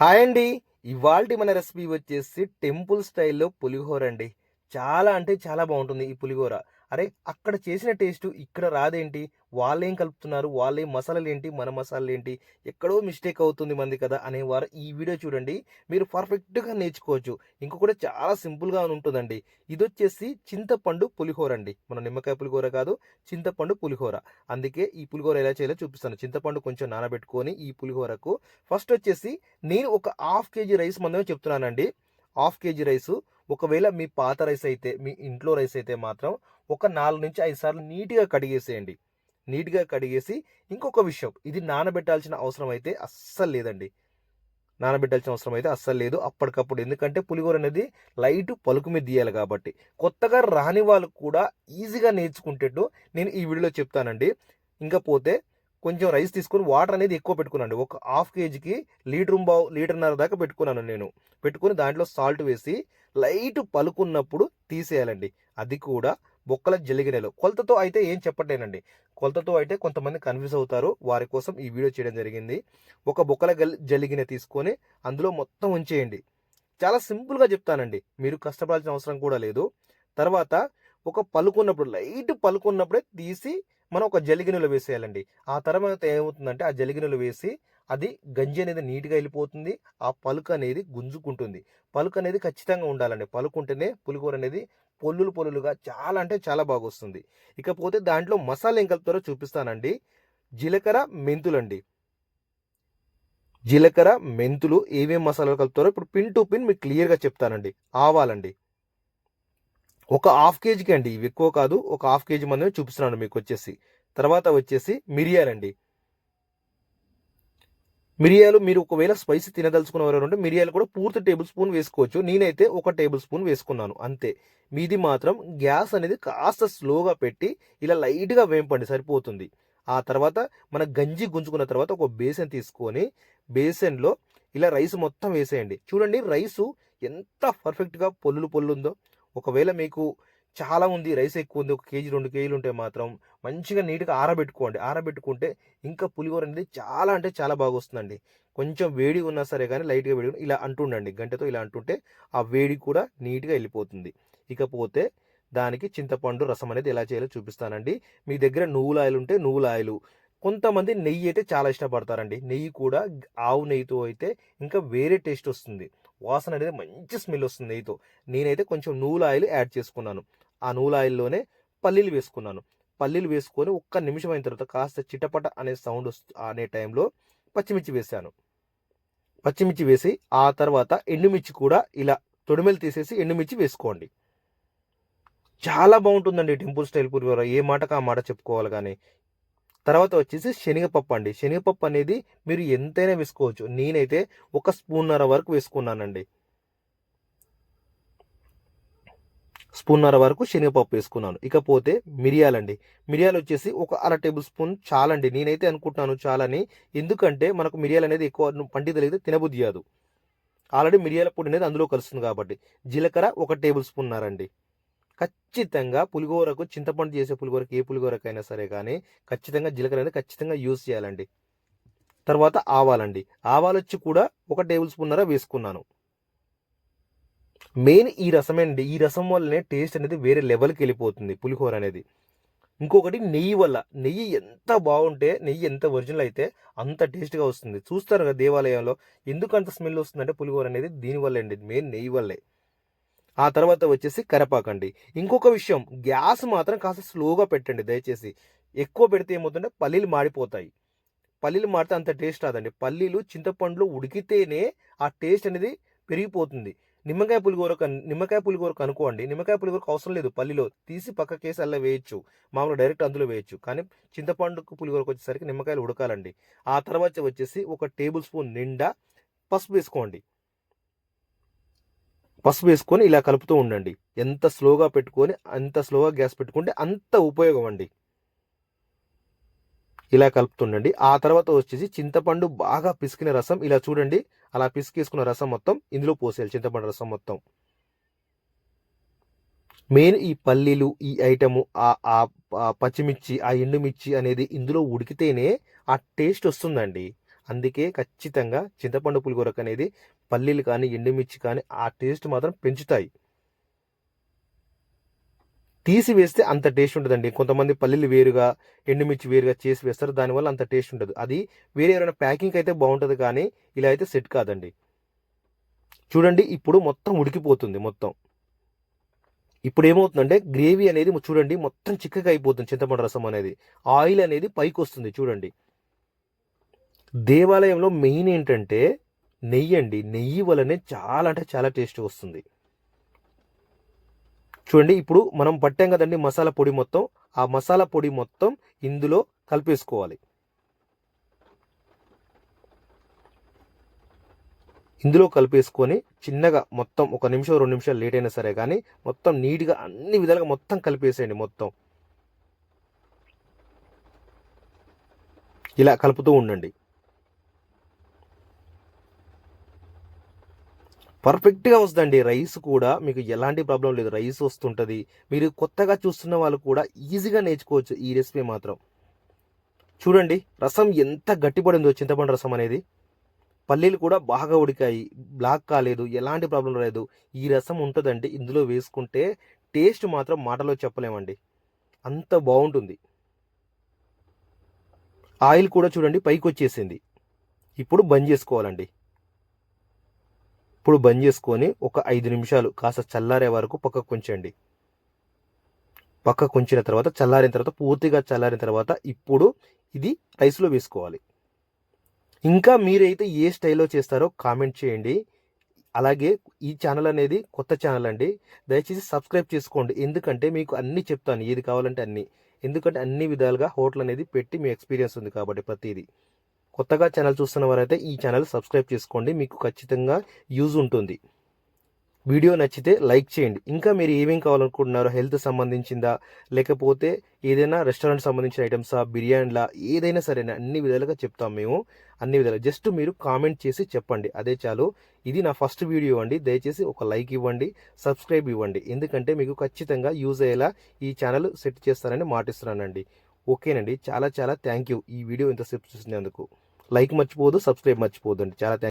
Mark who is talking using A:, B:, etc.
A: Hi అండి. ఇవాళ మన రెసిపీ వచ్చేసి టెంపుల్ స్టైల్లో పులిహోర అండి. చాలా అంటే చాలా బాగుంటుంది ఈ పులిహోర. అరే అక్కడ చేసిన టేస్ట్ ఇక్కడ రాదేంటి? వాళ్ళేం కలుపుతున్నారు? వాళ్ళేం మసాలాలు ఏంటి మన మసాలాలు ఏంటి ఎక్కడో మిస్టేక్ అవుతుంది మంది కదా అనేవారు ఈ వీడియో చూడండి. మీరు పర్ఫెక్ట్గా నేర్చుకోవచ్చు. ఇంకొకటి చాలా సింపుల్గా ఉంటుందండి. ఇది వచ్చేసి చింతపండు పులిహోర అండి. మన నిమ్మకాయ పులిహోర కాదు చింతపండు పులిహోర. అందుకే ఈ పులిహోర ఎలా చేయాలో చూపిస్తాను. చింతపండు కొంచెం నానబెట్టుకొని ఈ పులిహోరకు ఫస్ట్ వచ్చేసి నేను ఒక హాఫ్ కేజీ రైస్ మందమే చెప్తున్నానండి. హాఫ్ కేజీ రైస్ ఒకవేళ మీ పాత రైస్ అయితే మీ ఇంట్లో రైస్ అయితే మాత్రం ఒక నాలుగు నుంచి ఐదు సార్లు నీట్గా కడిగేసేయండి. నీట్గా కడిగేసి ఇంకొక విషయం. ఇది నానబెట్టాల్సిన అవసరం అయితే అస్సలు లేదండి. నానబెట్టాల్సిన అవసరం అయితే అస్సలు లేదు. అప్పటికప్పుడు ఎందుకంటే పులిహోర అనేది లైట్ పలుకు మీద తీయాలి కాబట్టి. కొత్తగా రాని వాళ్ళు కూడా ఈజీగా నేర్చుకుంటేట్టు నేను ఈ వీడియోలో చెప్తానండి. ఇంకా పోతే కొంచెం రైస్ తీసుకొని వాటర్ అనేది ఎక్కువ పెట్టుకున్నాను ఒక హాఫ్ కేజీకి లీటర్ బావు లీటర్న్నర దాకా పెట్టుకున్నాను నేను. పెట్టుకుని దాంట్లో సాల్ట్ వేసి లైట్ పలుకున్నప్పుడు తీసేయాలండి. అది కూడా బొక్కల జలిగినలు కొలతతో అయితే ఏం చెప్పట్లేనండి. కొలతతో అయితే కొంతమంది కన్ఫ్యూజ్ అవుతారు. వారి కోసం ఈ వీడియో చేయడం జరిగింది. ఒక బొక్కల గల్ జలిగిన తీసుకొని అందులో మొత్తం ఉంచేయండి. చాలా సింపుల్గా చెప్తానండి. మీరు కష్టపడాల్సిన అవసరం కూడా లేదు. తర్వాత ఒక పలుకున్నప్పుడు లైట్ పలుకున్నప్పుడే తీసి మనం ఒక జలిగినలో వేసేయాలండి. ఆ తర్వాత ఏమవుతుందంటే ఆ జలిగినలు వేసి అది గంజి అనేది నీట్గా వెళ్ళిపోతుంది. ఆ పలుకు అనేది గుంజుకుంటుంది. పలుకు అనేది ఖచ్చితంగా ఉండాలండి. పలుకుంటేనే పులిహోర అనేది పొల్లులు పొల్లులుగా చాలా అంటే చాలా బాగా వస్తుంది ఇకపోతే దాంట్లో మసాలా ఏం కలుపుతారో చూపిస్తానండి. జీలకర్ర మెంతులండి. జీలకర్ర మెంతులు ఏమేం మసాలాలు కలుపుతారో ఇప్పుడు పిన్ టు పిన్ మీకు క్లియర్గా చెప్తానండి. ఆవాలండి. ఒక హాఫ్ కేజీకి అండి ఇవి ఎక్కువ కాదు. ఒక హాఫ్ కేజీ మందమే చూపిస్తున్నాను మీకు వచ్చేసి. తర్వాత వచ్చేసి మిరియాలండి. మిరియాలు మీరు ఒకవేళ స్పైసీ తినదలుచుకున్న వారు ఉంటే మిరియాలు కూడా పూర్తి టేబుల్ స్పూన్ వేసుకోవచ్చు. నేనైతే ఒక టేబుల్ స్పూన్ వేసుకున్నాను అంతే. మీది మాత్రం గ్యాస్ అనేది కాస్త స్లోగా పెట్టి ఇలా లైట్గా వేంపండి సరిపోతుంది. ఆ తర్వాత మన గంజి గుంజుకున్న తర్వాత ఒక బేసన్ తీసుకొని బేసన్లో ఇలా రైస్ మొత్తం వేసేయండి. చూడండి రైసు ఎంత పర్ఫెక్ట్గా పొల్లులు పొల్లుందో. ఒకవేళ మీకు చాలా ఉంది రైస్ ఎక్కువ ఉంది ఒక కేజీ రెండు కేజీలు ఉంటే మాత్రం మంచిగా నీట్గా ఆరబెట్టుకోండి. ఆరబెట్టుకుంటే ఇంకా పులిహోర అనేది చాలా అంటే చాలా బాగా వస్తుందండి. కొంచెం వేడి ఉన్నా సరే కానీ లైట్గా వేడి ఇలా అంటుండండి గంటతో ఇలా అంటుంటే ఆ వేడి కూడా నీట్గా వెళ్ళిపోతుంది. ఇకపోతే దానికి చింతపండు రసం అనేది ఎలా చేయాలో చూపిస్తానండి. మీ దగ్గర నువ్వుల ఆయిల్ ఉంటే నువ్వుల ఆయిలు కొంతమంది నెయ్యి అయితే చాలా ఇష్టపడతారండి. నెయ్యి కూడా ఆవు నెయ్యితో అయితే ఇంకా వేరే టేస్ట్ వస్తుంది. వాసన అనేది మంచి స్మెల్ వస్తుంది నెయ్యితో. నేనైతే కొంచెం నువ్వుల ఆయిల్ యాడ్ చేసుకున్నాను. ఆ నువ్వుల ఆయిల్లోనే పల్లీలు వేసుకున్నాను. పల్లీలు వేసుకొని ఒక్క నిమిషం అయిన తర్వాత కాస్త చిటపట అనే సౌండ్ అనే టైంలో పచ్చిమిర్చి వేసాను. పచ్చిమిర్చి వేసి ఆ తర్వాత ఎండుమిర్చి కూడా ఇలా తొడిమెలు తీసేసి ఎండుమిర్చి వేసుకోండి. చాలా బాగుంటుందండి టెంపుల్ స్టైల్ పులిహోర. ఏ మాటకు ఆ మాట చెప్పుకోవాలి కానీ. తర్వాత వచ్చేసి శనగపప్పు అండి. శనగపప్పు అనేది మీరు ఎంతైనా వేసుకోవచ్చు. నేనైతే ఒక స్పూన్నర వరకు వేసుకున్నానండి. స్పూన్నర వరకు శనగపప్పు వేసుకున్నాను. ఇకపోతే మిరియాలండి. మిరియాలు వచ్చేసి ఒక అర టేబుల్ స్పూన్ చాలండి. నేనైతే అనుకుంటున్నాను చాలని. ఎందుకంటే మనకు మిరియాలు అనేది ఎక్కువ పంటి తెలిగితే తినబుద్ధి కాదు. ఆల్రెడీ మిరియాల పొడి అనేది అందులో కలుస్తుంది కాబట్టి. జీలకర్ర ఒక టేబుల్ స్పూన్నరండి ఖచ్చితంగా పులిగోరకు చింతపండు చేసే పులిగోరకు ఏ పులిగోరకైనా సరే కానీ ఖచ్చితంగా జీలకర్ర అనేది ఖచ్చితంగా యూజ్ చేయాలండి. తర్వాత ఆవాలండి. ఆవాలు వచ్చి కూడా ఒక టేబుల్ స్పూన్నర వేసుకున్నాను. మెయిన్ ఈ రసం అండి ఈ రసం వల్లనే టేస్ట్ అనేది వేరే లెవెల్కి వెళ్ళిపోతుంది పులిహోర అనేది. ఇంకొకటి నెయ్యి వల్ల నెయ్యి ఎంత బాగుంటే నెయ్యి ఎంత ఒరిజినల్ అయితే అంత టేస్ట్గా వస్తుంది. చూస్తారు కదా దేవాలయంలో ఎందుకు అంత స్మెల్ వస్తుందంటే పులిహోర అనేది దీనివల్ల అండి మెయిన్ నెయ్యి వల్లే. ఆ తర్వాత వచ్చేసి కరపాకండి ఇంకొక విషయం గ్యాస్ మాత్రం కాస్త స్లోగా పెట్టండి దయచేసి. ఎక్కువ పెడితే ఏమవుతుందంటే పల్లీలు మాడిపోతాయి. పల్లీలు మాడితే అంత టేస్ట్ రాదండి. పల్లీలు చింతపండులో ఉడికితేనే ఆ టేస్ట్ అనేది పెరిగిపోతుంది. నిమ్మకాయ పులిగోరకు నిమ్మకాయ పులిగోరకు అనుకోండి నిమ్మకాయ పులిగూరకు అవసరం లేదు పల్లిలో తీసి పక్కకేసి అలా వేయచ్చు. మామూలు డైరెక్ట్ అందులో వేయచ్చు. కానీ చింతపండుకు పులిగోరకు వచ్చేసరికి నిమ్మకాయలు ఉడకాలండి. ఆ తర్వాత వచ్చేసి ఒక టేబుల్ స్పూన్ నిండా పసుపు వేసుకోండి. పసుపు వేసుకొని ఇలా కలుపుతూ ఉండండి. ఎంత స్లోగా పెట్టుకొని అంత స్లోగా గ్యాస్ పెట్టుకుంటే అంత ఉపయోగం అండి. ఇలా కలుపుతుండండి. ఆ తర్వాత వచ్చేసి చింతపండు బాగా పిసికిన రసం ఇలా చూడండి. అలా పిసికేసుకున్న రసం మొత్తం ఇందులో పోసేయాలి చింతపండు రసం మొత్తం. మెయిన్ ఈ పల్లీలు ఈ ఐటము ఆ పచ్చిమిర్చి ఆ ఎండుమిర్చి అనేది ఇందులో ఉడికితేనే ఆ టేస్ట్ వస్తుందండి. అందుకే ఖచ్చితంగా చింతపండు పులిగొరకు అనేది పల్లీలు కానీ ఎండుమిర్చి కానీ ఆ టేస్ట్ మాత్రం పెంచుతాయి. తీసివేస్తే అంత టేస్ట్ ఉంటుందండి కొంతమంది పల్లీలు వేరుగా ఎండుమిర్చి వేరుగా చేసి వేస్తారు. దానివల్ల అంత టేస్ట్ ఉంటుంది అది వేరే ఎవరైనా ప్యాకింగ్ అయితే బాగుంటుంది కానీ ఇలా అయితే సెట్ కాదండి. చూడండి ఇప్పుడు మొత్తం ఉడికిపోతుంది మొత్తం. ఇప్పుడు ఏమవుతుందంటే గ్రేవీ అనేది చూడండి మొత్తం చిక్కగా అయిపోతుంది. చింతపండు రసం అనేది. ఆయిల్ అనేది పైకి వస్తుంది చూడండి. దేవాలయంలో మెయిన్ ఏంటంటే నెయ్యి అండి. నెయ్యి వల్లనే చాలా అంటే చాలా టేస్ట్ వస్తుంది. చూడండి ఇప్పుడు మనం పట్టాం కదండి మసాలా పొడి మొత్తం. ఆ మసాలా పొడి మొత్తం ఇందులో కలిపేసుకోవాలి. ఇందులో కలిపేసుకొని చిన్నగా మొత్తం ఒక నిమిషం రెండు నిమిషాలు లేట్ అయినా సరే కానీ మొత్తం నీట్గా అన్ని విధాలుగా మొత్తం కలిపేసేయండి మొత్తం. ఇలా కలుపుతూ ఉండండి. పర్ఫెక్ట్గా వస్తుందండి. రైస్ కూడా మీకు ఎలాంటి ప్రాబ్లం లేదు. రైస్ వస్తుంటుంది. మీరు కొత్తగా చూస్తున్న వాళ్ళు కూడా ఈజీగా నేర్చుకోవచ్చు ఈ రెసిపీ మాత్రం. చూడండి రసం ఎంత గట్టిపడిందో చింతపండు రసం అనేది. పల్లీలు కూడా బాగా ఉడికాయి. బ్లాక్ కాలేదు ఎలాంటి ప్రాబ్లం లేదు. ఈ రసం ఉంటుందండి. ఇందులో వేసుకుంటే టేస్ట్ మాత్రం మాటలో చెప్పలేమండి. అంత బాగుంటుంది. ఆయిల్ కూడా చూడండి పైకి వచ్చేసింది ఇప్పుడు బంద్ చేసుకోవాలండి. ఇప్పుడు బంద్ చేసుకొని ఒక ఐదు నిమిషాలు కాస్త చల్లారే వరకు పక్కకు ఉంచండి. పక్కకు కొంచిన తర్వాత చల్లారిన తర్వాత పూర్తిగా చల్లారిన తర్వాత ఇప్పుడు ఇది రైస్లో వేసుకోవాలి. ఇంకా మీరైతే ఏ స్టైల్లో చేస్తారో కామెంట్ చేయండి. అలాగే ఈ ఛానల్ అనేది కొత్త ఛానల్ అండి. దయచేసి సబ్స్క్రైబ్ చేసుకోండి. ఎందుకంటే మీకు అన్నీ చెప్తాను. ఏది కావాలంటే అన్నీ. ఎందుకంటే అన్ని విధాలుగా హోటల్ అనేది పెట్టి మీ ఎక్స్పీరియన్స్ ఉంది కాబట్టి ప్రతిదీ. కొత్తగా ఛానల్ చూస్తున్న వారైతే ఈ ఛానల్ సబ్స్క్రైబ్ చేసుకోండి. మీకు ఖచ్చితంగా యూజ్ ఉంటుంది. వీడియో నచ్చితే లైక్ చేయండి. ఇంకా మీరు ఏమేం కావాలనుకుంటున్నారో హెల్త్ సంబంధించిందా లేకపోతే ఏదైనా రెస్టారెంట్ సంబంధించిన ఐటమ్సా బిర్యానీలా ఏదైనా సరే అన్ని విధాలుగా చెప్తాం మేము. అన్ని విధాలు. జస్ట్ మీరు కామెంట్ చేసి చెప్పండి. అదే చాలు. ఇది నా ఫస్ట్ వీడియో అండి. దయచేసి ఒక లైక్ ఇవ్వండి సబ్స్క్రైబ్ ఇవ్వండి. ఎందుకంటే మీకు ఖచ్చితంగా యూజ్ అయ్యేలా ఈ ఛానల్ సెట్ చేస్తానని మాటిస్తున్నానండి. ఓకేనండి. చాలా చాలా థ్యాంక్ యూ ఈ వీడియో ఇంతసేపు చూసినందుకు. లైక్ మర్చిపోదు సబ్స్క్రైబ్ మర్చిపోదండి చాలా థ్యాంక్